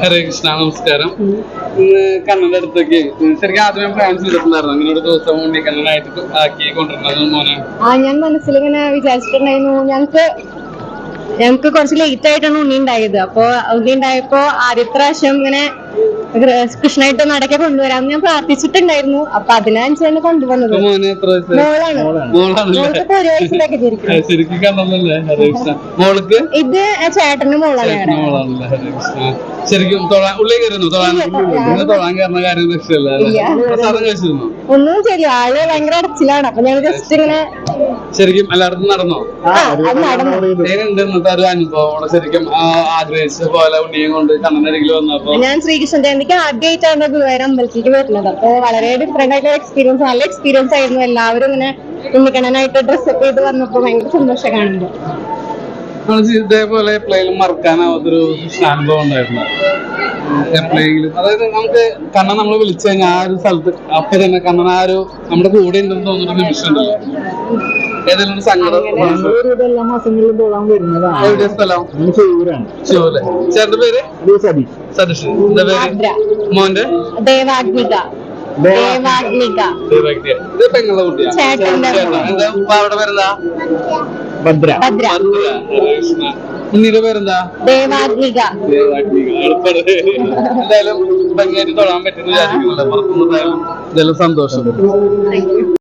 ഹരേ കൃഷ്ണ നമസ്കാരം. ഇന്ന് കണ്ണന്റെ അടുത്തേക്ക് ശരിക്കും ആദ്യം പ്ലാൻ ചെയ്തിട്ടുണ്ടായിരുന്നു. അങ്ങനെ ഒരു ദിവസം ഉണ്ണിക്കണ്ണനായിട്ട് ആക്കി കൊണ്ടിരുന്നത് മോനെ. ആ ഞാൻ മനസ്സിലിങ്ങനെ വിചാരിച്ചിട്ടുണ്ടായിരുന്നു. ഞങ്ങൾക്ക് ഞങ്ങൾക്ക് കുറച്ച് ലേറ്റ് ആയിട്ടാണ് ഉണ്ണി ഉണ്ടായത്. അപ്പൊ ഉണ്ണി ഉണ്ടായപ്പോ ആദ്യത്തെ പ്രാവശ്യം ഇങ്ങനെ കൃ- കൃഷ്ണനായിട്ട് നടക്കെ കൊണ്ടുവരാമെന്ന് ഞാൻ പ്രാർത്ഥിച്ചിട്ടുണ്ടായിരുന്നു. അപ്പൊ അതിനനുസരിച്ചാണ് കൊണ്ടുവന്നത്. മോളാണ്. മോൾക്ക് ഇപ്പൊ ഒരു വയസ്സിലൊക്കെ ഇത് ചേട്ടന്റെ മോളാണ് ശരിക്കും ഉള്ളിൽ കയറുന്നു തൊഴാൻ കയറുന്ന കാര്യം ഒന്നും ശരി ആൾ ഭയങ്കര അടച്ചിലാണ്. അപ്പൊ ഞങ്ങൾ ജസ്റ്റ് ഇങ്ങനെ ശരിക്കും എല്ലായിടത്തും നടന്നോ? എങ്ങനെയുണ്ട് ഇന്നത്തെ ഒരു അനുഭവം? ശരിക്കും ആഗ്രഹിച്ച പോലെ ഉണ്ണിയും കൊണ്ട് കണ്ണനരികിൽ വന്നപ്പോ? ഞാൻ ശ്രീകൃഷ്ണ ജയന്തിക്ക് ആദ്യമായിട്ടാണ് ഗുരുവായൂർ അമ്പലത്തിലേക്ക് വരുന്നത് അപ്പൊ വളരെ ഡിഫറെന്റ് ആയിട്ടുള്ള എക്സ്പീരിയൻസ് നല്ല എക്സ്പീരിയൻസ് ആയിരുന്നു. എല്ലാവരും ഇങ്ങനെ ഉണ്ണിക്കണ്ണനായിട്ട് ഡ്രസ്സപ്പ് ചെയ്ത് വന്നപ്പോ ഭയങ്കര സന്തോഷം കാണുമ്പോൾ ഇതേപോലെ എപ്പോഴെങ്കിലും മറക്കാനാവാത്തൊരു അനുഭവം ഉണ്ടായിരുന്നു. എപ്പോഴെങ്കിലും അതായത് നമുക്ക് കണ്ണൻ നമ്മൾ വിളിച്ചു കഴിഞ്ഞാൽ ആ ഒരു സ്ഥലത്ത് അപ്പൊ തന്നെ കണ്ണൻ ആ ഒരു നമ്മുടെ കൂടെ ഉണ്ടെന്ന് തോന്നുന്ന ഒരു നിമിഷം ഉണ്ടല്ലോ. ഏതെങ്കിലും സങ്കടം എവിടെ സ്ഥലം? ചോലെ ശിവല്ലേ ചേട്ടന്റെ പേര്? സതീഷ്. സതീഷ്. എന്താ പേര്? മോന്റെ ദേവാഗ്നിക ദേവാഗ്നിക ദേവാഗ്നിക ഇത് പെങ്ങളുടെ കുട്ടിയാണ് ചേട്ടന്റെ ചേട്ടൻ എന്താ ഉപ്പ അവിടെ പേരെന്താ ഭദ്ര. കൃഷ്ണ പേരെന്താ? ദേവാഗ്നിക. എന്തായാലും ഭംഗിയായിട്ട് തൊഴാൻ പറ്റുന്ന എന്തായാലും സന്തോഷം.